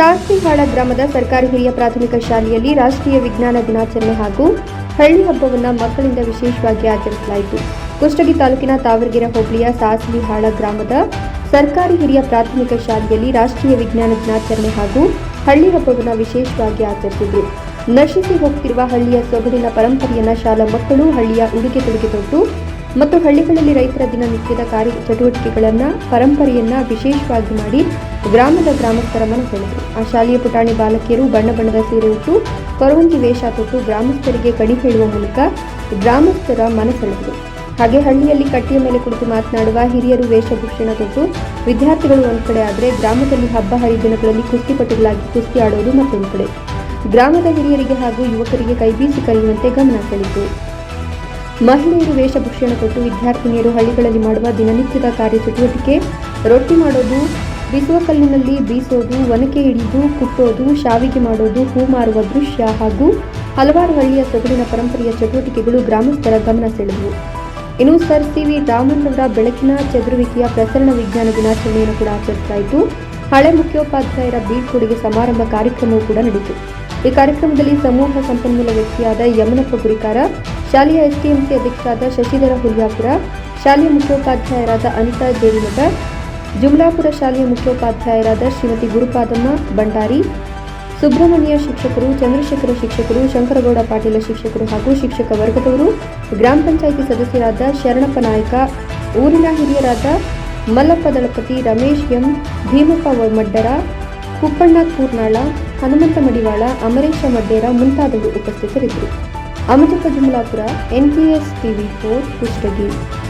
ಸಾಸಿಹಾಳ ಗ್ರಾಮದ ಸರ್ಕಾರಿ ಹಿರಿಯ ಪ್ರಾಥಮಿಕ ಶಾಲೆಯಲ್ಲಿ ರಾಷ್ಟ್ರೀಯ ವಿಜ್ಞಾನ ದಿನಾಚರಣೆ ಹಾಗೂ ಹಳ್ಳಿ ಹಬ್ಬವನ್ನು ಮಕ್ಕಳಿಂದ ವಿಶೇಷವಾಗಿ ಆಚರಿಸಲಾಯಿತು. ಕುಷ್ಟಗಿ ತಾಲೂಕಿನ ತಾವರಗೆರೆ ಹೋಬಳಿಯ ಸಾಸಿಹಾಳ ಗ್ರಾಮದ ಸರ್ಕಾರಿ ಹಿರಿಯ ಪ್ರಾಥಮಿಕ ಶಾಲೆಯಲ್ಲಿ ರಾಷ್ಟ್ರೀಯ ವಿಜ್ಞಾನ ದಿನಾಚರಣೆ ಹಾಗೂ ಹಳ್ಳಿ ಹಬ್ಬವನ್ನು ವಿಶೇಷವಾಗಿ ಆಚರಿಸಿದರು. ನಶಿಸಿ ಹೋಗ್ತಿರುವ ಹಳ್ಳಿಯ ಸೊಗಡಿನ ಪರಂಪರೆಯನ್ನು ಶಾಲಾ ಮಕ್ಕಳು ಹಳ್ಳಿಯ ಉಡುಗೆ ತೊಡುಗೆ ತೊಟ್ಟು ಮತ್ತು ಹಳ್ಳಿಗಳಲ್ಲಿ ರೈತರ ದಿನನಿತ್ಯದ ಕಾರ್ಯ ಚಟುವಟಿಕೆಗಳನ್ನು, ಪರಂಪರೆಯನ್ನ ವಿಶೇಷವಾಗಿ ಮಾಡಿ ಗ್ರಾಮದ ಗ್ರಾಮಸ್ಥರ ಮನ ಸೆಳೆದರು. ಆ ಶಾಲೆಯ ಪುಟಾಣಿ ಬಾಲಕಿಯರು ಬಣ್ಣ ಬಣ್ಣದ ಸೀರೆ ಉಟ್ಟು, ಕೊರವಂಜಿ ವೇಷ ತೊಟ್ಟು ಗ್ರಾಮಸ್ಥರಿಗೆ ಕಣಿ ಹೇಳುವ ಮೂಲಕ ಗ್ರಾಮಸ್ಥರ ಮನ ಸೆಳೆದರು. ಹಾಗೆ ಹಳ್ಳಿಯಲ್ಲಿ ಕಟ್ಟಿಯ ಮೇಲೆ ಕುಳಿತು ಮಾತನಾಡುವ ಹಿರಿಯರು ವೇಷಭೂಷಣ ತೊಟ್ಟು, ವಿದ್ಯಾರ್ಥಿಗಳು ಒಂದು ಕಡೆ ಆದರೆ ಗ್ರಾಮದಲ್ಲಿ ಹಬ್ಬ ಹರಿದಿನಗಳಲ್ಲಿ ಕುಸ್ತಿಪಟುಗಳಾಗಿ ಕುಸ್ತಿ ಆಡೋದು ಮತ್ತೊಂದು ಕಡೆ. ಗ್ರಾಮದ ಹಿರಿಯರಿಗೆ ಹಾಗೂ ಯುವಕರಿಗೆ ಕೈಬೀಸಿ ಕರೆಯುವಂತೆ ಗಮನ ಸೆಳೆಯಿತು. ಮಹಿಳೆಯರು ವೇಷಭೂಷಣ ತೊಟ್ಟು ವಿದ್ಯಾರ್ಥಿನಿಯರು ಹಳ್ಳಿಗಳಲ್ಲಿ ಮಾಡುವ ದಿನನಿತ್ಯದ ಕಾರ್ಯ ಚಟುವಟಿಕೆ ರೊಟ್ಟಿ ಮಾಡೋದು ಬಿಸುವ ಕಲ್ಲಿನಲ್ಲಿ ಬೀಸೋದು, ಒನಕೆ ಹಿಡಿದು ಕುಟ್ಟೋದು, ಶಾವಿಗೆ ಮಾಡೋದು, ಹೂ ಮಾರುವ ದೃಶ್ಯ ಹಾಗೂ ಹಲವಾರು ಹಳ್ಳಿಯ ಸೊಗಡಿನ ಪರಂಪರೆಯ ಚಟುವಟಿಕೆಗಳು ಗ್ರಾಮಸ್ಥರ ಗಮನ ಸೆಳೆದವು. ಇನ್ನು ಸರ್ ಸಿ ವಿ ರಾಮನ್ ಬೆಳಕಿನ ಚದುರುವಿಕೆಯ ಪ್ರಸರಣ ವಿಜ್ಞಾನ ದಿನಾಚರಣೆಯನ್ನು ಕೂಡ ಆಚರಿಸಲಾಯಿತು. ಹಳೆ ಮುಖ್ಯೋಪಾಧ್ಯಾಯರ ಬೀಳ್ಕೊಡುಗೆ ಸಮಾರಂಭ ಕಾರ್ಯಕ್ರಮವೂ ಕೂಡ ನಡೆಯಿತು. ಈ ಕಾರ್ಯಕ್ರಮದಲ್ಲಿ ಸಮೂಹ ಸಂಪನ್ಮೂಲ ವ್ಯಕ್ತಿಯಾದ ಯಮನಪ್ಪ ಗುರಿಕಾರ, ಶಾಲೆಯ ಎಸ್ಟಿಎಂಸಿ ಅಧ್ಯಕ್ಷರಾದ ಶಶಿಧರ ಹುಲ್ಯಾಪುರ, ಶಾಲೆಯ ಮುಖ್ಯೋಪಾಧ್ಯಾಯರಾದ ಅನಿತಾ ಜೇರಿಮಠ ಜುಮ್ಲಾಪುರ ಶಾಲೆಯ ಮುಖ್ಯೋಪಾಧ್ಯಾಯರಾದ ಶ್ರೀಮತಿ ಗುರುಪಾದಮ್ಮ ಭಂಡಾರಿ, ಸುಬ್ರಹ್ಮಣ್ಯ ಶಿಕ್ಷಕರು, ಚಂದ್ರಶೇಖರ ಶಿಕ್ಷಕರು, ಶಂಕರಗೌಡ ಪಾಟೀಲ ಶಿಕ್ಷಕರು ಹಾಗೂ ಶಿಕ್ಷಕ ವರ್ಗದವರು, ಗ್ರಾಮ ಪಂಚಾಯಿತಿ ಸದಸ್ಯರಾದ ಶರಣಪ್ಪ ನಾಯಕ, ಊರಿನ ಹಿರಿಯರಾದ ಮಲ್ಲಪ್ಪ ದಳಪತಿ ರಮೇಶ್ ಎಂ, ಭೀಮಪ್ಪ ಮಡ್ಡರ ಕುಪ್ಪಣ್ಣ ಕೂರ್ನಾಳ ಹನುಮಂತ ಮಡಿವಾಳ ಅಮರೇಶ ಮಡ್ಡೇರ ಮುಂತಾದವರು ಉಪಸ್ಥಿತರಿದ್ದರು. Amajappa Kajumalapura NPS TV four Kushtagi.